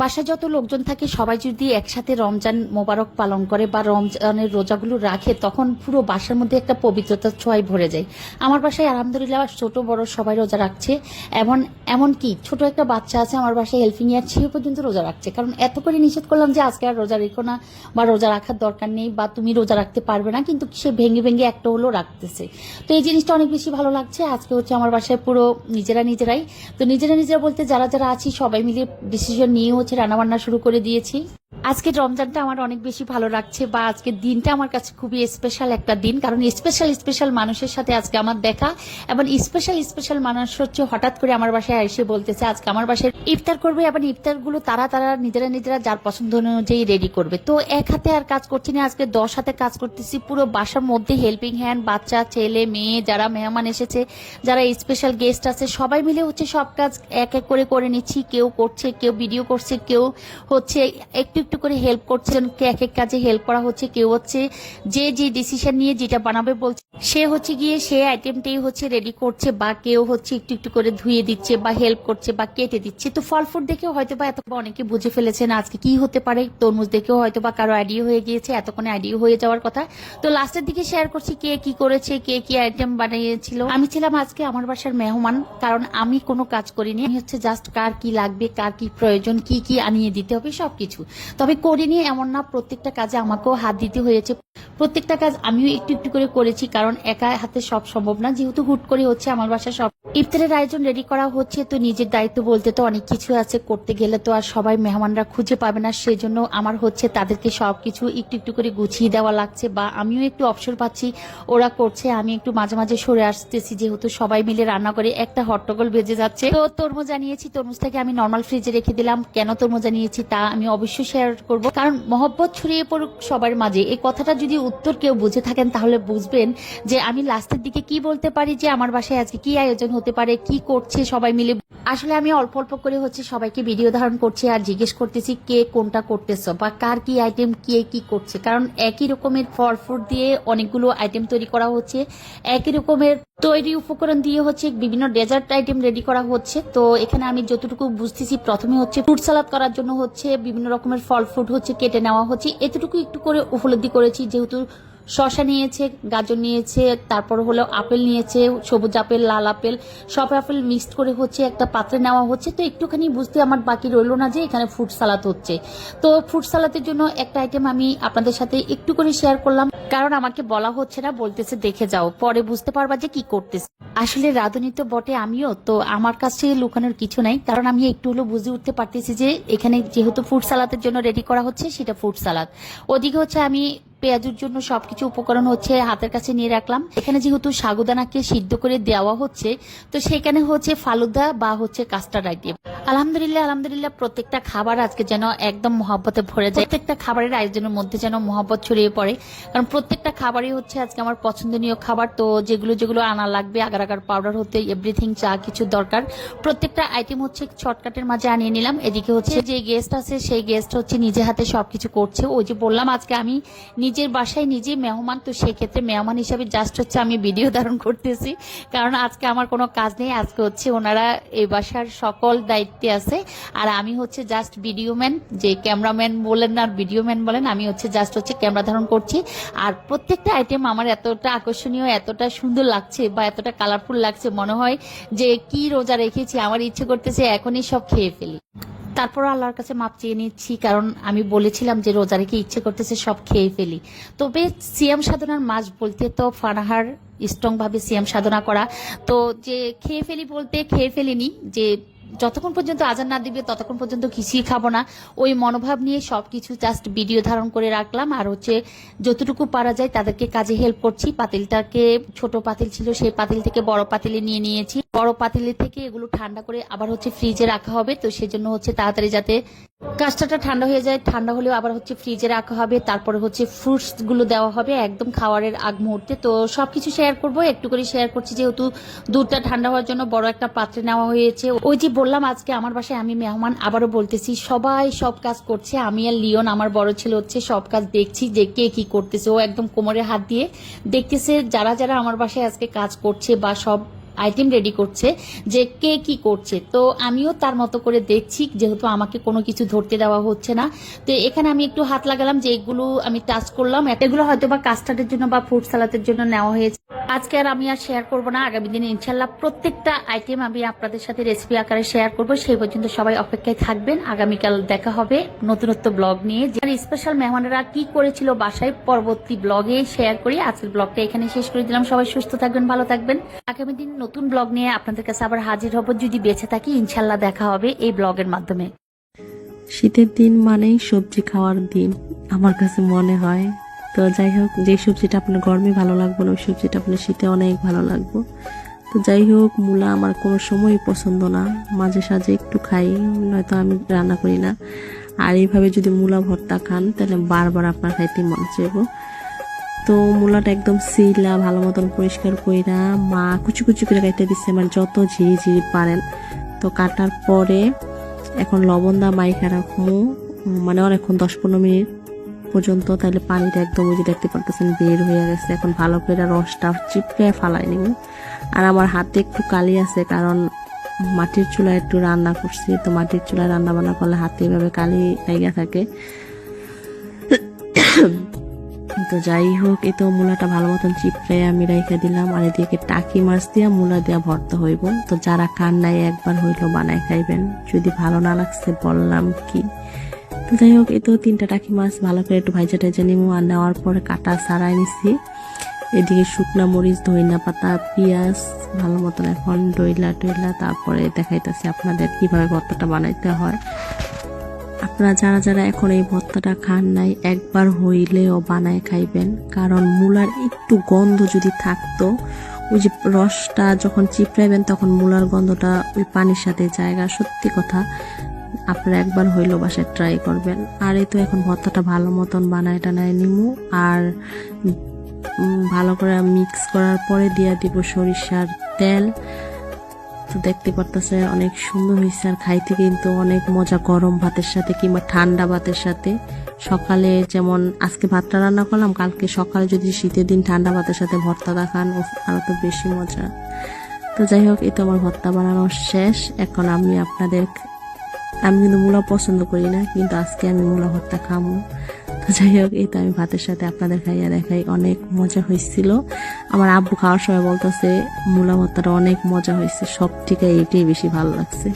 বাসায় যত লোকজন থাকে, সবাই যদি একসাথে রমজান মোবারক পালন করে বা রমজানের রোজাগুলো রাখে, তখন পুরো বাসার মধ্যে একটা পবিত্রতার ছোঁয়ায় ভরে যায়। আমার বাসায় আলহামদুলিল্লাহ ছোট, বড় সবাই রোজা রাখছে। এমন এমন কি ছোট একটা বাচ্চা আছে আমার বাসায় হেল্পিং ইয়ার সে পর্যন্ত রোজা রাখছে। কারণ এত করে নিষেধ করলাম যে আজকে আর রোজা রেখো না বা রোজা রাখার দরকার নেই বা তুমি রোজা রাখতে পারবে না, কিন্তু সে ভেঙে ভেঙে একটা হলেও রাখতেছে। তো এই জিনিসটা অনেক বেশি ভালো লাগছে। আজকে হচ্ছে আমার বাসায় পুরো নিজেরা নিজেরাই। তো নিজেরা নিজেরা বলতে যারা যারা আছি সবাই মিলে ডিসিশন নিয়ে হচ্ছে রান্নাবান্না শুরু করে দিয়েছি। আজকের রমজানটা আমার অনেক বেশি ভালো লাগছে বা আজকের দিনটা আমার কাছে খুবই স্পেশাল একটা দিন। কারণ স্পেশাল স্পেশাল মানুষের সাথে আজকে আমার দেখা এবং স্পেশাল স্পেশাল মানুষ হচ্ছে হঠাৎ করে আমার বাসায় এসে বলতেছে, আজকে আমার বাসায় ইফতার করবে এবং ইফতারগুলো তারা তারা, নিজেরা নিজেরা যার পছন্দ অনুযায়ী রেডি করবে। তো এক হাতে আর কাজ করছি না, আজকে দশ হাতে কাজ করতেছি পুরো বাসার মধ্যে হেল্পিং হ্যান্ড বাচ্চা, ছেলে, মেয়ে, যারা মেহমান এসেছে, যারা স্পেশাল গেস্ট আছে, সবাই মিলে হচ্ছে সব কাজ এক এক করে করে নিচ্ছি। কেউ করছে, কেউ ভিডিও করছে, কেউ হচ্ছে একটু একটু করে হেল্প করছেন কে এক এক কাজে হেল্প করা হচ্ছে, কেউ হচ্ছে যে যে ডিসিশন নিয়ে যেটা বানাবে বলছে, সে হচ্ছে গিয়ে সে আইটেমটাই হচ্ছে রেডি করছে বা কেউ হচ্ছে একটু একটু করে ধুয়ে দিচ্ছে বা হেল্প করছে বা কেটে দিচ্ছে। তো ফল ফ্রুট দেখেও হয়তো বা এত অনেকে বুঝে ফেলেছেন আজকে কি হতে পারে, তরমুজ দেখেও হয়তো বা কারও আইডিয়া হয়ে গিয়েছে, এতক্ষণে আইডিয়া হয়ে যাওয়ার কথা। তো লাস্টের দিকে শেয়ার করছি কে কি করেছে, কে কি আইটেম বানিয়েছিল। আমি ছিলাম আজকে আমার বাসার মেহমান, কারণ আমি কোনো কাজ করিনি। আমি হচ্ছে জাস্ট কার কি লাগবে, কার কি প্রয়োজন, কি কি আনিয়ে দিতে হবে, সবকিছু। তবে করিনি এমন না প্রত্যেকটা কাজে আমাকেও হাত দিতে হয়েছে। প্রত্যেকটা কাজ আমিও একটু একটু করে করেছি, কারণ একা হাতে সব সম্ভব না। যেহেতু হুট করে হচ্ছে আমার বাসা সব ইফতারের আয়োজন রেডি করা হচ্ছে, তো নিজের দায়িত্ব বলতে তো অনেক কিছু আছে। করতে গেলে তো আর সবাই মেহমানরা খুঁজে পাবে না, সেজন্য আমার হচ্ছে তাদেরকে সবকিছু একটু একটু করে গুছিয়ে দেওয়া লাগছে। বা আমিও একটু অবসর পাচ্ছি, ওরা করছে, আমি একটু মাঝে মাঝে সরে আসতেছি, যেহেতু সবাই মিলে রান্না করে একটা হট্টগোল বেজে যাচ্ছে। তো তরমুজ আনিয়েছি, তরমুজটাকে আমি নর্মাল ফ্রিজে রেখে দিলাম। কেন তরমুজ আনিয়েছি তা আমি অবশ্যই শেয়ার করব, কারণ মহব্বত ছড়িয়ে পড়ুক সবার মাঝে। এই কথাটা যদি উত্তর কেউ বুঝে থাকেন, তাহলে বুঝবেন যে আমি লাস্টের দিকে কি বলতে পারি, যে আমার বাসায় আজকে কি আয়োজন হতে পারে, কি করছে সবাই মিলে। আসলে আমি অল্প অল্প করে হচ্ছে সবাইকে ভিডিও ধারণ করছি আর জিজ্ঞেস করতেছি, কে কোনটা করতেছ বা কার কি আইটেম কে কি করছে? কারণ একই রকমের ফল ফ্রুট দিয়ে অনেকগুলো আইটেম তৈরি করা হচ্ছে। একই রকমের তৈরি উপকরণ দিয়ে হচ্ছে বিভিন্ন ডেজার্ট আইটেম রেডি করা হচ্ছে। তো এখানে আমি যতটুকু বুঝতেছি, প্রথমে হচ্ছে ফ্রুট সালাদ করার জন্য হচ্ছে বিভিন্ন রকমের ফল ফ্রুট হচ্ছে কেটে নেওয়া হচ্ছে। এতটুকু একটু করে উপলব্ধি করেছি, যেহেতু শশা নিয়েছে, গাজর নিয়েছে, তারপর হলো আপেল নিয়েছে, সবুজ আপেল, লাল আপেল, সব আপেল মিক্সড করে হচ্ছে একটা পাত্রে নেওয়া হচ্ছে। তো একটুখানি বুঝতে আমার বাকি রইল না যে এখানে ফ্রুট সালাদ হচ্ছে। তো ফ্রুট সালাদের জন্য একটা আইটেম আমি আপনাদের সাথে একটু করে শেয়ার করলাম। কারণ আমাকে বলা হচ্ছে না, বলতেছে দেখে যাও, পরে বুঝতে পারবা যে কি করতেছে। আসলে রাধুনী তো বটে আমিও, তো আমার কাছে লুকানোর কিছু নাই। কারণ আমি একটু হলো বুঝে উঠতে পারতেছি যে এখানে যেহেতু ফ্রুট সালাদের জন্য রেডি করা হচ্ছে, সেটা ফ্রুট সালাদ ওদিকে হচ্ছে আমি পেঁয়াজুর জন্য সবকিছু উপকরণ হচ্ছে হাতের কাছে নিয়ে রাখলাম। এখানে যেহেতু সাগুদানাকে সিদ্ধ করে দেওয়া হচ্ছে, তো সেখানে হচ্ছে ফালুদা বা হচ্ছে কাস্টার্ড আইটেম। আলহামদুলিল্লাহ আলহামদুলিল্লাহ, প্রত্যেকটা খাবার আজকে যেন একদম মহব্বতে ভরে যায়। প্রত্যেকটা খাবারের আয়োজনের মধ্যে যেন মহব্বত ছড়িয়ে পড়ে। কারণ প্রত্যেকটা খাবারই হচ্ছে আজকে আমার পছন্দনীয় খাবার, তো যেগুলো যেগুলো আনা লাগবে, আগার আগার পাউডার হতে এভরিথিং চা কিছু দরকার, প্রত্যেকটা আইটেম হচ্ছে শর্টকাটের মাঝে আনিয়ে নিলাম। এদিকে হচ্ছে যে গেস্ট আছে, সেই গেস্ট হচ্ছে নিজে হাতে সবকিছু করছে। ওই যে বললাম, আজকে আমি নিজের বাসায় নিজে মেহমান, তো সেক্ষেত্রে মেহমান হিসাবে জাস্ট হচ্ছে আমি ভিডিও ধারণ করতেছি। কারণ আজকে আমার কোনো কাজ নেই, আজকে হচ্ছে ওনারা এই বাসার সকল দায়িত্বে আছে। আর আমি হচ্ছে জাস্ট ভিডিও ম্যান যে ক্যামেরাম্যান বলেন না ভিডিও ম্যান বলেন, আমি হচ্ছে জাস্ট হচ্ছে ক্যামেরা ধারণ করছি। আর প্রত্যেকটা আইটেম আমার এতটা আকর্ষণীয়, এতটা সুন্দর লাগছে বা এতটা কালারফুল লাগছে, মনে হয় যে কি রোজা রেখেছি, আমার ইচ্ছে করতেছে এখনই সব খেয়ে ফেলি। তারপর আল্লাহর কাছে মাপ চেয়ে নিচ্ছি, কারণ আমি বলেছিলাম যে রোজা রেখে ইচ্ছে করতেছে সব খেয়ে ফেলি। তবে সিয়াম সাধনার মাস বলতে তো ফানাহার স্ট্রং ভাবে সিয়াম সাধনা করা। তো যে খেয়ে ফেলি বলতে খেয়ে ফেলিনি, যে যতক্ষণ পর্যন্ত আজান না দিবে ততক্ষণ পর্যন্ত কিছুই খাব না। ওই মনোভাব নিয়ে সবকিছু জাস্ট ভিডিও ধারণ করে রাখলাম। আর হচ্ছে যতটুকু পারা যায় তাদেরকে কাজে হেল্প করছি। পাতিলটাকে ছোট পাতিল ছিল, সেই পাতিল থেকে বড় পাতিলে নিয়ে নিয়েছি। বড় পাতিলে থেকে এগুলো ঠান্ডা করে আবার হচ্ছে ফ্রিজে রাখা হবে। তো সেজন্য হচ্ছে তাড়াতাড়ি যাতে কাস্টারটা ঠান্ডা হয়ে যায়, ঠান্ডা হলেও আবার হচ্ছে ফ্রিজে রাখা হবে। তারপরে হচ্ছে ফ্রুটসগুলো দেওয়া হবে একদম খাওয়ারের আগ মুহূর্তে। তো সবকিছু শেয়ার করব একটু করে শেয়ার করছি যেহেতু দুধটা ঠান্ডা হওয়ার জন্য বড় একটা পাত্রে নেওয়া হয়েছে। ওই যে বললাম আজকে আমার বাসায় আমি মেহমান, আবারও বলতেছি, সবাই সব কাজ করছে। আমি আর লিওন, আমার বড় ছেলে হচ্ছে সব কাজ দেখছি, যে কে কি করতেছে। ও একদম কোমরে হাত দিয়ে দেখতেছে, যারা যারা আমার বাসায় আজকে কাজ করছে বা সব আইটেম রেডি করছে যে কে কি করছে। তো আমিও তার মতো করে দেখছি, যেহেতু আমাকে কোনো কিছু ধরতে দেওয়া হচ্ছে না। তো এখানে আমি একটু হাত লাগালাম যে এগুলো আমি টাচ করলাম। এগুলো হয়তো বা কাস্টার্ডের জন্য বা ফ্রুট সালাদের জন্য নেওয়া হয়েছে। আজকে আর আমি আর শেয়ার করব না। আগামী দিনে ইনশাল্লাহ প্রত্যেকটা আইটেম আমি আপনাদের সাথে রেসিপি আকারে শেয়ার করব। সেই পর্যন্ত সবাই অপেক্ষায় থাকবেন। আগামীকাল দেখা হবে নতুনত্ব ব্লগ নিয়ে। যারা স্পেশাল মেহমানেরা কি করেছিল বাসায় পরবর্তী ব্লগে শেয়ার করি। আজকের ব্লগটা এখানে শেষ করে দিলাম। সবাই সুস্থ থাকবেন, ভালো থাকবেন। আগামী দিন নতুন ব্লগ নিয়ে আপনাদের কাছে আবার হাজির হব। যদি বেঁচে থাকি, ইনশাল্লাহ দেখা হবে এই ব্লগের মাধ্যমে। শীতের দিন মানেই সবজি খাওয়ার দিন। আমার কাছে মনে হয় তো যাই হোক, যে সবজিটা আপনার গরমে ভালো লাগবে না, ওই সবজিটা আপনার শীতে অনেক ভালো লাগবে। তো যাই হোক, মূলা আমার কোনো সময়ই পছন্দ না। মাঝে সাঝে একটু খাই, নয়তো আমি রান্না করি না। আর এইভাবে যদি মূলা ভর্তা খান, তাহলে বারবার আপনার খাইতে মন চাইব। তো মূলাটা একদম সিলা, ভালো মতন পরিষ্কার কইরা মা কুচি কুচি করে কাটতে দিচ্ছে মানে যত ঝিরি ঝিরি পারেন। তো কাটার পরে এখন লবণ দা মাইখা রাখব মানে অনেকক্ষণ, দশ পনেরো মিনিট। পর্যন্ত, তাহলে পানিটা একদম ওই যে দেখতে পারতেছেন বের হয়ে গেছে। এখন ভালো করে রসটা চিপকে ফালাই নিব। আর আমার হাতে একটু কালি আছে, কারণ মাটির চুলায় একটু রান্না করছি। তো মাটির চুলায় রান্না বান্না করলে হাতে এভাবে কালি লেগে থাকে। তো যাই হোক এ তো মূলাটা ভালো মতন চিপড়ে আমি রাইখা দিলাম। আর এদিকে টাকি মাছ দিয়া মূলা দিয়া ভর্তা হইব। তো যারা খান নাই একবার হইল বানাই খাইবেন। যদি ভালো না লাগছে বললাম কি? তো যাই হোক এ তো তিনটা টাকি মাছ ভালো করে একটু ভাইজা টাইজা নিবো আর নেওয়ার পরে কাটা সারাই নিছি। এদিকে শুকনা মরিচ ধইনা পাতা, পেঁয়াজ, ভালো মতন এখন ডইলা টইলা তারপরে দেখাইতেছি আপনাদের কীভাবে ভর্তাটা বানাইতে হয়। আপনারা যারা যারা এখন এই ভর্তাটা খান নাই, একবার হইলেও বানায় খাইবেন, কারণ মূলার একটু গন্ধ যদি থাকতো, ওই যে রসটা যখন চিপড়াইবেন তখন মূলার গন্ধটা ওই পানির সাথে জায়গা সত্যি কথা। আপনারা একবার হইলেও বাসায় ট্রাই করবেন। আর এই তো এখন ভর্তাটা ভালো মতন বানায় টানায় নিমু। আর ভালো করে মিক্স করার পরে দিয়া দিব সরিষার তেল। তো দেখতে পারতেছে অনেক সুন্দর হয়েছে আর খাইতে কিন্তু অনেক মজা গরম ভাতের সাথে কিংবা ঠান্ডা ভাতের সাথে। সকালে যেমন আজকে ভাতটা রান্না করলাম কালকে সকালে যদি শীতের দিন ঠান্ডা ভাতের সাথে ভর্তা দেখান উফ, আরও তো বেশি মজা। তো যাই হোক এই তো আমার ভর্তা বানানো শেষ। এখন আমি আপনাদের আমি কিন্তু মূলা পছন্দ করি না, কিন্তু আজকে আমি মূলা ভর্তা খামো তো যাই হোক, এই তো আমি ভাতের সাথে আপনাদের খাইয়া দেখাই, অনেক মজা হয়েছিল। আমার আব্বু খাওয়ার সময় বলতেছে, মূলা ভর্তাটা অনেক মজা হয়েছে, সব ঠিকাই এইটাই বেশি ভালো লাগছে।